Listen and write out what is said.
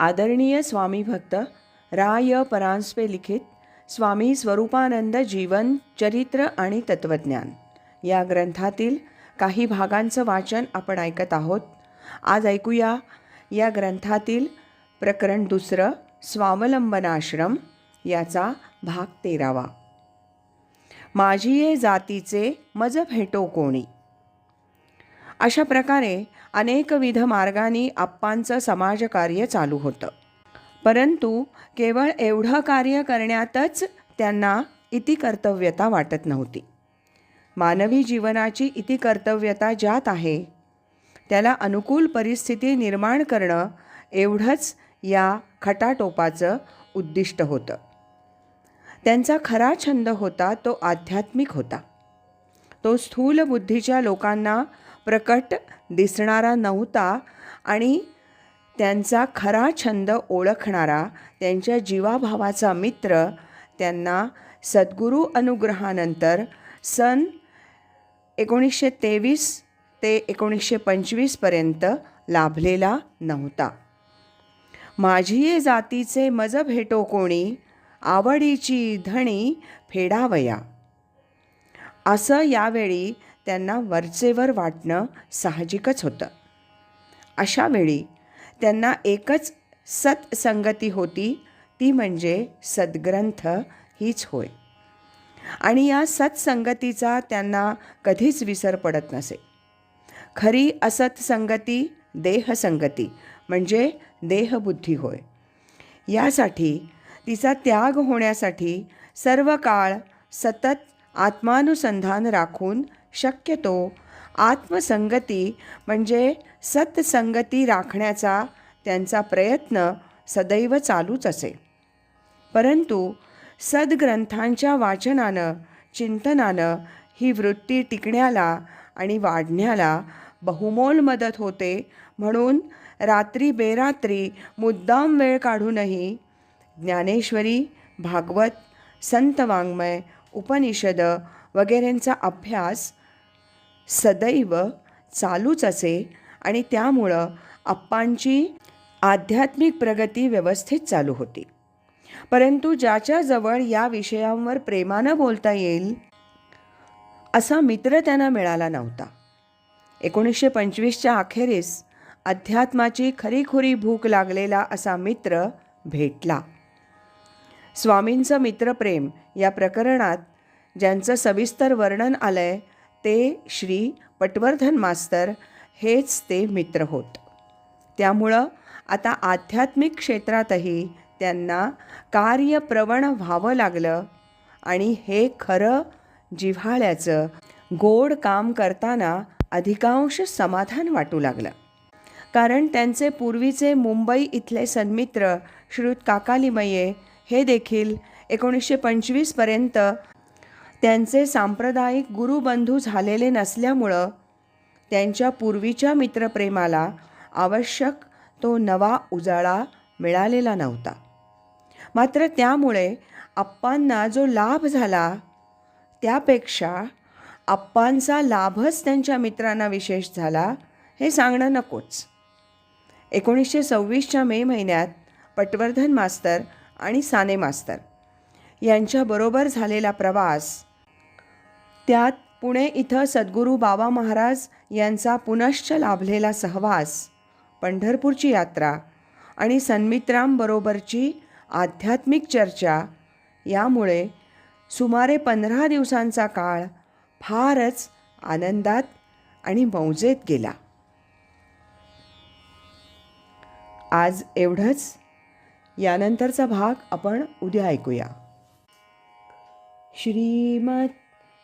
आदरणीय स्वामी भक्त राय परांजपे लिखित स्वामी स्वरूपानंद जीवन चरित्र आणि तत्त्वज्ञान या ग्रंथातील काही भागांचं वाचन आपण ऐकत आहोत. आज ऐकूया या ग्रंथातील प्रकरण दुसरं स्वावलंबनाश्रम याचा भाग तेरावा. माझी ये जातीचे मज भेटो कोणी? अशा प्रकारे अनेकविध मार्गांनी आप्पांचं समाजकार्य चालू होतं. परंतु केवळ एवढं कार्य करण्यातच त्यांना इति कर्तव्यता वाटत नव्हती. मानवी जीवनाची इति कर्तव्यता ज्यात आहे त्याला अनुकूल परिस्थिती निर्माण करणं एवढंच या खटाटोपाचं उद्दिष्ट होतं. त्यांचा खरा छंद होता तो आध्यात्मिक होता. तो स्थूल बुद्धीच्या लोकांना प्रकट दिसणारा नव्हता आणि त्यांचा खरा छंद ओळखणारा त्यांच्या जीवाभावाचा मित्र त्यांना सद्गुरू अनुग्रहानंतर सन एकोणीसशे तेवीस ते एकोणीसशे पंचवीसपर्यंत लाभलेला नव्हता. माझी जातीचे मज भेटो कोणी आवडीची धणी फेडावया. असं यावेळी त्यांना वरचेवर वाटणं साहजिकच होतं. अशा वेळी त्यांना एकच सत्संगती होती ती म्हणजे सद्ग्रंथ हीच होय. आणि या सत्संगतीचा त्यांना कधीच विसर पडत नसे. खरी असत्संगती देहसंगती म्हणजे देहबुद्धी होय. यासाठी तिचा त्याग होण्यासाठी सर्व काळ सतत आत्मानुसंधान राखून शक्यतो आत्मसंगती म्हणजे सत्संगती राखण्याचा त्यांचा प्रयत्न सदैव चालूच असे. परंतु सद्ग्रंथांच्या वाचनानं चिंतनानं ही वृत्ती टिकण्याला आणि वाढण्याला बहुमोल मदत होते म्हणून रात्री बेरात्री मुद्दाम वेळ काढूनही ज्ञानेश्वरी भागवत संत वाङ्मय उपनिषद वगैरेंचा अभ्यास सदैव चालूच असे आणि त्यामुळं आप्पांची आध्यात्मिक प्रगती व्यवस्थित चालू होती. परंतु ज्याच्याजवळ या विषयांवर प्रेमानं बोलता येईल असा मित्र त्यांना मिळाला नव्हता. एकोणीसशे पंचवीसच्या अखेरीस अध्यात्माची खरीखुरी भूक लागलेला असा मित्र भेटला. स्वामींचं मित्रप्रेम या प्रकरणात ज्यांचं सविस्तर वर्णन आलं आहे ते श्री पटवर्धन मास्तर हेच ते मित्र होत. त्यामुळं आता आध्यात्मिक क्षेत्रातही त्यांना कार्यप्रवण व्हावं लागलं आणि हे खरं जिव्हाळ्याचं गोड काम करताना अधिकांश समाधान वाटू लागलं. कारण त्यांचे पूर्वीचे मुंबई इथले सन्मित्र श्रुत काकालिमये हे देखील एकोणीसशे पंचवीसपर्यंत त्यांचे सांप्रदायिक गुरुबंधू झालेले नसल्यामुळं त्यांच्या पूर्वीच्या मित्रप्रेमाला आवश्यक तो नवा उजाळा मिळालेला नव्हता. मात्र त्यामुळे आप्पांना जो लाभ झाला त्यापेक्षा आप्पांचा लाभच त्यांच्या मित्रांना विशेष झाला हे सांगणं नकोच. एकोणीसशे सव्वीसच्या मे महिन्यात पटवर्धन मास्तर आणि साने मास्तर यांच्याबरोबर झालेला प्रवास त्यात पुणे इथं सद्गुरू बाबा महाराज यांचा पुनश्च लाभलेला सहवास पंढरपूरची यात्रा आणि सन्मित्रांबरोबरची आध्यात्मिक चर्चा यामुळे सुमारे पंधरा दिवसांचा काळ फारच आनंदात आणि मौजेत गेला. आज एवढंच. यानंतरचा भाग आपण उद्या ऐकूया. श्रीमत